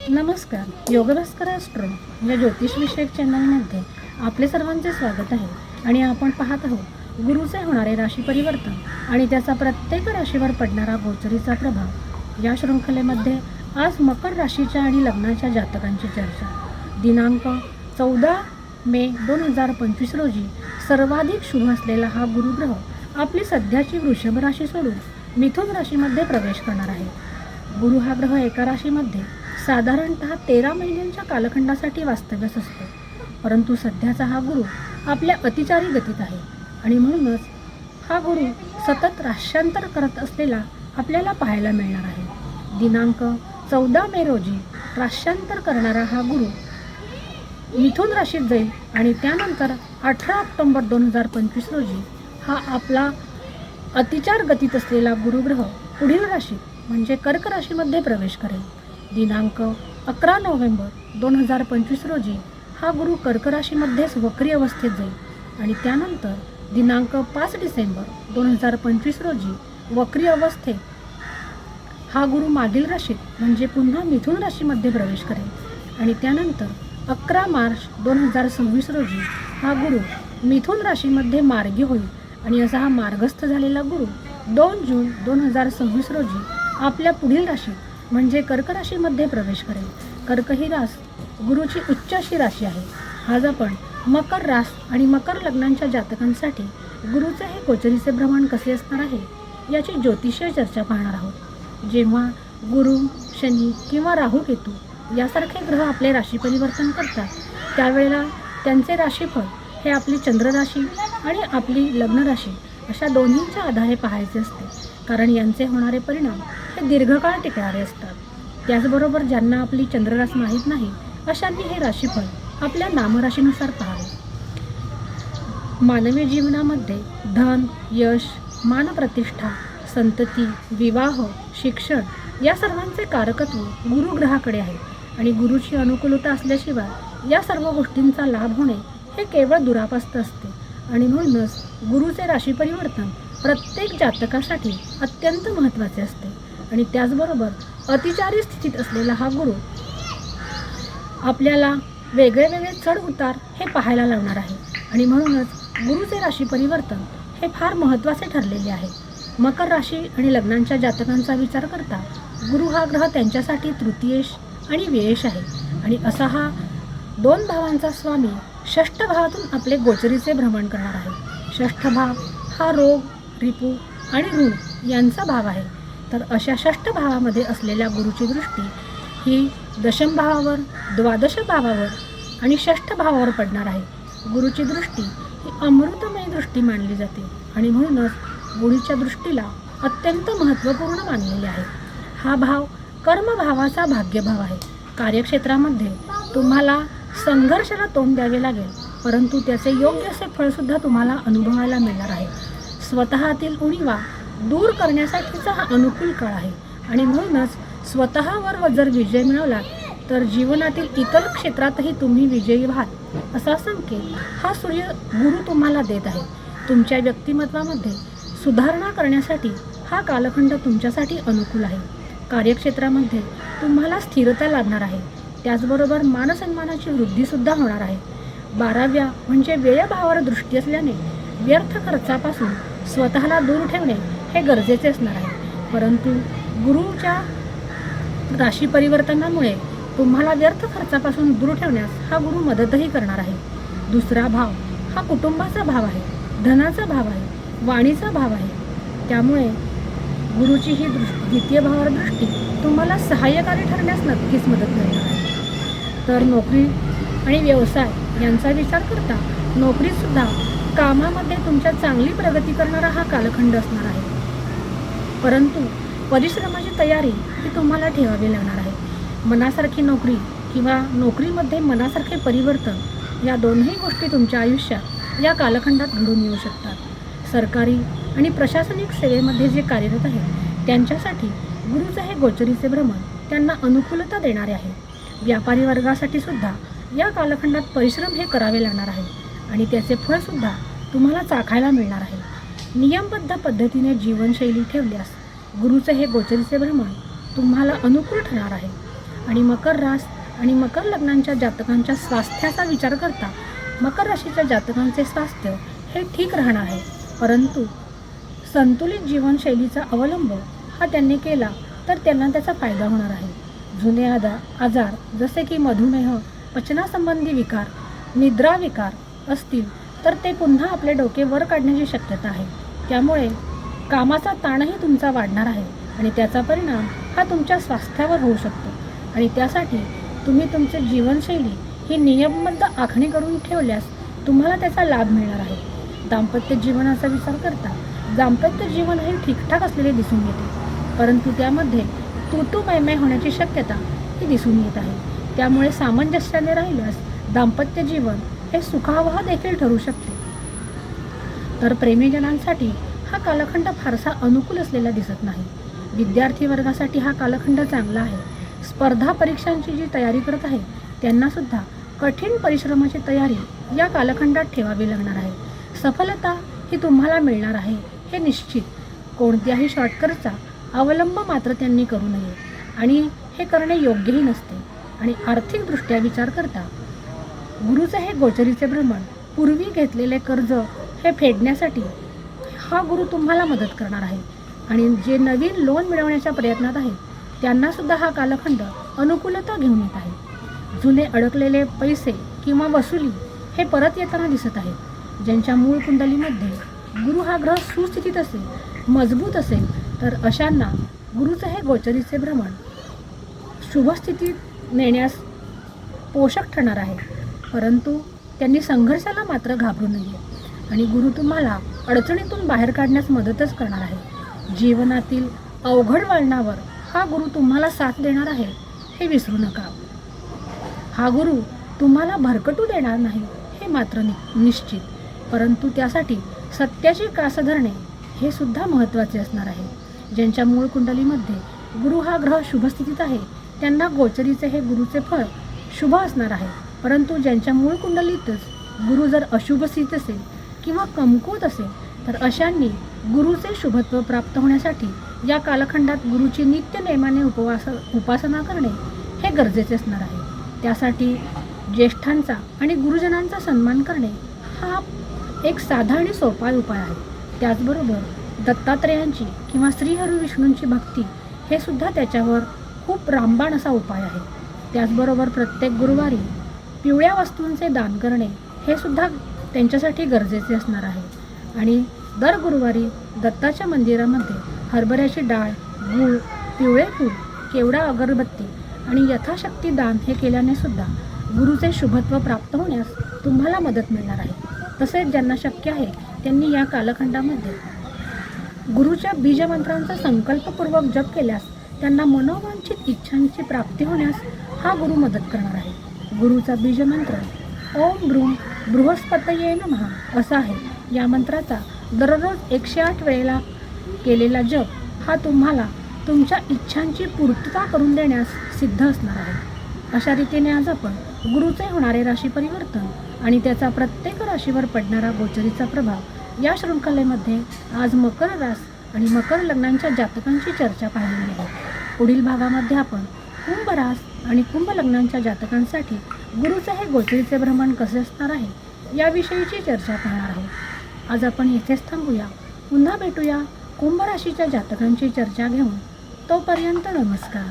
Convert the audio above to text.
नमस्कार योगभास्कर ॲस्ट्रो या ज्योतिषविषयक चॅनलमध्ये आपले सर्वांचे स्वागत आहे आणि आपण पाहत आहोत गुरुचे होणारे राशी परिवर्तन आणि त्याचा प्रत्येक राशीवर पडणारा गोचरीचा प्रभाव. या शृंखलेमध्ये आज मकर राशीच्या आणि लग्नाच्या जातकांची चर्चा. दिनांक चौदा मे दोन हजार पंचवीस रोजी सर्वाधिक शुभ असलेला हा गुरुग्रह आपली सध्याची वृषभ राशी सोडून मिथुन राशीमध्ये प्रवेश करणार आहे. गुरु हा ग्रह एका राशीमध्ये साधारणतः तेरा महिन्यांच्या कालखंडासाठी वास्तव्यास असतो. परंतु सध्याचा हा गुरु आपल्या अतिचारी गतीत आहे. आणि म्हणूनच हा गुरु सतत राष्ट्रांतर करत असलेला आपल्याला पाहायला मिळणार आहे. दिनांक चौदा मे रोजी राष्ट्रांतर करणारा हा गुरु मिथुन राशीत जाईल आणि त्यानंतर अठरा ऑक्टोंबर दोन हजार पंचवीस रोजी हा आपला अतिचार गतीत असलेला गुरुग्रह पुढील राशीत म्हणजे कर्क राशीमध्ये प्रवेश करेल. दिनांक अकरा नोव्हेंबर दोन हजार पंचवीस रोजी हा गुरु कर्क राशीमध्येच वक्री अवस्थेत जाईल आणि त्यानंतर दिनांक पाच डिसेंबर दोन हजार पंचवीस रोजी वक्री अवस्थेत हा गुरु मागील राशीत म्हणजे पुन्हा मिथुन राशीमध्ये प्रवेश करेल. आणि त्यानंतर अकरा मार्च दोन हजार सव्वीस रोजी हा गुरु मिथुन राशीमध्ये मार्गी होईल आणि असा हा मार्गस्थ झालेला गुरु दोन जून दोन हजार सव्वीस रोजी आपल्या पुढील राशी म्हणजे कर्क राशीमध्ये प्रवेश करेल. कर्क ही रास गुरुची उच्च अशी राशी आहे. आज आपण मकर रास आणि मकर लग्नांच्या जातकांसाठी गुरुचे हे गोचरीचे भ्रमण कसे असणार आहे याची ज्योतिषीय चर्चा पाहणार आहोत. जेव्हा गुरु शनी किंवा राहू केतू यासारखे ग्रह आपले राशी परिवर्तन करतात त्यावेळेला त्यांचे राशीफळ हे आपली चंद्रराशी आणि आपली लग्नराशी अशा दोन्हींच्या आधारे पाहायचे असते. कारण यांचे होणारे परिणाम दीर्घकाळ टिकणारे असतात. त्याचबरोबर ज्यांना आपली चंद्ररास माहीत नाही अशांनी हे राशीफळ आपल्या नामराशीनुसार पाहावे. मानवी जीवनामध्ये धन यश मानप्रतिष्ठा संतती विवाह शिक्षण या सर्वांचे कारकत्व गुरुग्रहाकडे आहे आणि गुरुची अनुकूलता असल्याशिवाय या सर्व गोष्टींचा लाभ होणे हे केवळ दुरापास्त असते आणि म्हणूनच गुरुचे राशी परिवर्तन प्रत्येक जातकासाठी अत्यंत महत्त्वाचे असते. आणि त्याचबरोबर अतिचारी स्थितीत असलेला हा गुरु आपल्याला वेगळे वेगळे चढ उतार हे पाहायला लावणार आहे. आणि म्हणूनच गुरुचे राशी परिवर्तन हे फार महत्त्वाचे ठरलेले आहे. मकर राशी आणि लग्नांच्या जातकांचा विचार करता गुरु हा ग्रह त्यांच्यासाठी तृतीयेश आणि व्ययेश आहे. आणि असा हा दोन भावांचा स्वामी षष्ठ भावातून आपले गोचरीचे भ्रमण करणार आहे. षष्ठ भाव हा रोग रिपू आणि ऋण यांचा भाव आहे. तर अशा षष्ठ भावामध्ये असलेल्या गुरुची दृष्टी ही दशम भावावर द्वादश भावावर आणि षष्ठ भावावर पडणार आहे. गुरुची दृष्टी ही अमृतमय दृष्टी मानली जाते आणि म्हणूनच गुरुच्या दृष्टीला अत्यंत महत्त्वपूर्ण मानलेले आहे. हा भाव कर्मभावाचा भाग्यभाव आहे. कार्यक्षेत्रामध्ये तुम्हाला संघर्षाला तोंड द्यावे लागेल परंतु त्याचे योग्य असे फळसुद्धा तुम्हाला अनुभवायला मिळणार आहे. स्वतःतील उणीवा दूर करण्यासाठीचा हा अनुकूल काळ आहे. आणि म्हणूनच स्वतःवर जर विजय मिळवला तर जीवनातील इतर क्षेत्रातही तुम्ही विजयी व्हाल असा संकेत हा सूर्य गुरु तुम्हाला देत आहे. तुमच्या व्यक्तिमत्वामध्ये सुधारणा करण्यासाठी हा कालखंड तुमच्यासाठी अनुकूल आहे. कार्यक्षेत्रामध्ये तुम्हाला स्थिरता लाभणार आहे. त्याचबरोबर मानसन्मानाची वृद्धीसुद्धा होणार आहे. बाराव्या म्हणजे व्ययभावावर दृष्टी असल्याने व्यर्थ खर्चापासून स्वतःला दूर ठेवणे हे गरजेचे असणार आहे. परंतु गुरुच्या राशी परिवर्तनामुळे तुम्हाला व्यर्थ खर्चापासून दूर ठेवण्यास हा गुरु मदतही करणार आहे. दुसरा भाव हा कुटुंबाचा भाव आहे धनाचा भाव आहे वाणीचा भाव आहे. त्यामुळे गुरुची ही दृष्टी द्वितीय भावावर दृष्टी तुम्हाला सहाय्यकारी ठरण्यास नक्कीच मदत मिळणार आहे. तर नोकरी आणि व्यवसाय यांचा विचार करता नोकरीसुद्धा कामामध्ये तुमच्या चांगली प्रगती करणारा हा कालखंड असणार आहे. परंतु परिश्रमाची तयारी ही तुम्हाला ठेवावी लागणार आहे. मनासारखी नोकरी किंवा नोकरीमध्ये मनासारखे परिवर्तन या दोन्ही गोष्टी तुमच्या आयुष्यात या कालखंडात घडून येऊ शकतात. सरकारी आणि प्रशासनिक सेवेमध्ये जे कार्यरत आहेत त्यांच्यासाठी गुरुचं हे गोचरीचे भ्रमण त्यांना अनुकूलता देणारे आहे. व्यापारी वर्गासाठी सुद्धा या कालखंडात परिश्रम हे करावे लागणार आहे आणि त्याचे फळसुद्धा तुम्हाला चाखायला मिळणार आहे. नियमबद्ध पद्धतीने जीवनशैली ठेवल्यास गुरुचे हे गोचरीचे भ्रमण तुम्हाला अनुकूल ठरणार आहे. आणि मकर रास आणि मकर लग्नांच्या जातकांच्या स्वास्थ्याचा विचार करता मकर राशीच्या जातकांचे स्वास्थ्य हे ठीक राहणार आहे. परंतु संतुलित जीवनशैलीचा अवलंब हा त्यांनी केला तर त्यांना त्याचा फायदा होणार आहे. जुने आदा आजार जसे की मधुमेह पचनासंबंधी विकार निद्रा विकार असतील तर ते पुन्हा आपले डोके वर काढण्याची शक्यता आहे. त्यामुळे कामाचा ताणही तुमचा वाढणार आहे आणि त्याचा परिणाम हा तुमच्या स्वास्थ्यावर होऊ शकतो. आणि त्यासाठी तुम्ही तुमची जीवनशैली ही नियमबद्ध आखणी करून ठेवल्यास तुम्हाला त्याचा लाभ मिळणार आहे. दाम्पत्य जीवनाचा विचार करता दाम्पत्य जीवन हे ठीकठाक असलेले दिसून येते. परंतु त्यामध्ये तू मैमय होण्याची शक्यता ही दिसून येत आहे. त्यामुळे सामंजस्याने राहिल्यास दाम्पत्य जीवन हे सुखावह देखील ठरू शकते. तर प्रेमीजनांसाठी हा कालखंड फारसा अनुकूल असलेला दिसत नाही. विद्यार्थी वर्गासाठी हा कालखंड चांगला आहे. स्पर्धा परीक्षांची जी तयारी करत आहे त्यांनासुद्धा कठीण परिश्रमाची तयारी या कालखंडात ठेवावी लागणार आहे. सफलता ही तुम्हाला मिळणार आहे हे निश्चित. कोणत्याही शॉर्टकटचा अवलंब मात्र त्यांनी करू नये. आणि हे करणे योग्यही नसते. आणि आर्थिकदृष्ट्या विचार करता गुरुचे हे गोचरीचे भ्रमण पूर्वी घेतलेले कर्ज हे फेडण्यासाठी हा गुरु तुम्हाला मदत करणार आहे. आणि जे नवीन लोन मिळवण्याच्या प्रयत्नात आहेत त्यांनासुद्धा हा कालखंड अनुकूलता घेऊन येत आहे. जुने अडकलेले पैसे किंवा वसुली हे परत येताना दिसत आहेत. ज्यांच्या मूळ कुंडलीमध्ये गुरु हा ग्रह सुस्थितीत असेल मजबूत असेल तर अशांना गुरुचं हे गोचरीचे भ्रमण शुभस्थितीत नेण्यास पोषक ठरणार आहे. परंतु त्यांनी संघर्षाला मात्र घाबरू नये. आणि गुरु तुम्हाला अडचणीतून बाहेर काढण्यास मदतच करणार आहे. जीवनातील अवघड वळणावर हा गुरु तुम्हाला साथ देणार आहे हे विसरू नका. हा गुरु तुम्हाला भरकटू देणार नाही हे मात्र नि निश्चित. परंतु त्यासाठी सत्याची कास धरणे हे सुद्धा महत्त्वाचे असणार आहे. ज्यांच्या मूळ कुंडलीमध्ये गुरु हा ग्रह शुभस्थितीत आहे त्यांना गोचरीचे हे गुरुचे फळ शुभ असणार आहे. परंतु ज्यांच्या मूळ कुंडलीतच गुरु जर अशुभ स्थित असेल किंवा कमकुवत असेल तर अशांनी गुरुचे शुभत्व प्राप्त होण्यासाठी या कालखंडात गुरुची नित्य नेमाने उपवास उपासना करणे हे गरजेचे असणार आहे. त्यासाठी ज्येष्ठांचा आणि गुरुजनांचा सन्मान करणे हा एक साधा आणि सोपा उपाय आहे. त्याचबरोबर दत्तात्रेयांची किंवा श्रीहरी विष्णूंची भक्ती हे सुद्धा त्याच्यावर खूप रामबाण असा उपाय आहे. त्याचबरोबर प्रत्येक गुरुवारी पिवळ्या वस्तूंचे दान करणे हे सुद्धा त्यांच्यासाठी गरजेचे असणार आहे. आणि दर गुरुवारी दत्ताच्या मंदिरामध्ये हरभऱ्याची डाळ गूळ पिवळे फूल केवडा अगरबत्ती आणि यथाशक्ती दान हे केल्याने सुद्धा गुरुचे शुभत्व प्राप्त होण्यास तुम्हाला मदत मिळणार आहे. तसेच ज्यांना शक्य आहे त्यांनी या कालखंडामध्ये गुरुच्या बीजमंत्रांचा संकल्पपूर्वक जप केल्यास त्यांना मनोवांछित इच्छांची प्राप्ती होण्यास हा गुरु मदत करणार आहे. गुरुचा बीजमंत्र ओम ब्रूम बृहस्पतये नमः. असा आहे. या मंत्राचा दररोज एकशे आठ वेळेला केलेला जप हा तुम्हाला तुमच्या इच्छांची पूर्तता करून देण्यास सिद्ध असणार आहे. अशा रीतीने आज आपण गुरुचे होणारे राशी परिवर्तन आणि त्याचा प्रत्येक राशीवर पडणारा गोचरीचा प्रभाव या शृंखलेमध्ये आज मकर रास आणि मकर लग्नांच्या जातकांची चर्चा पाहिलेली आहे. पुढील भागामध्ये आपण कुंभ रास आणि कुंभ लग्नांच्या जातकांसाठी गुरुचं हे गोचरीचे भ्रमण कसे असणार आहे याविषयीची चर्चा करणार आहोत आज आपण येथेच थांबूया. पुन्हा भेटूया कुंभराशीच्या जातकांची चर्चा घेऊन. तोपर्यंत नमस्कार.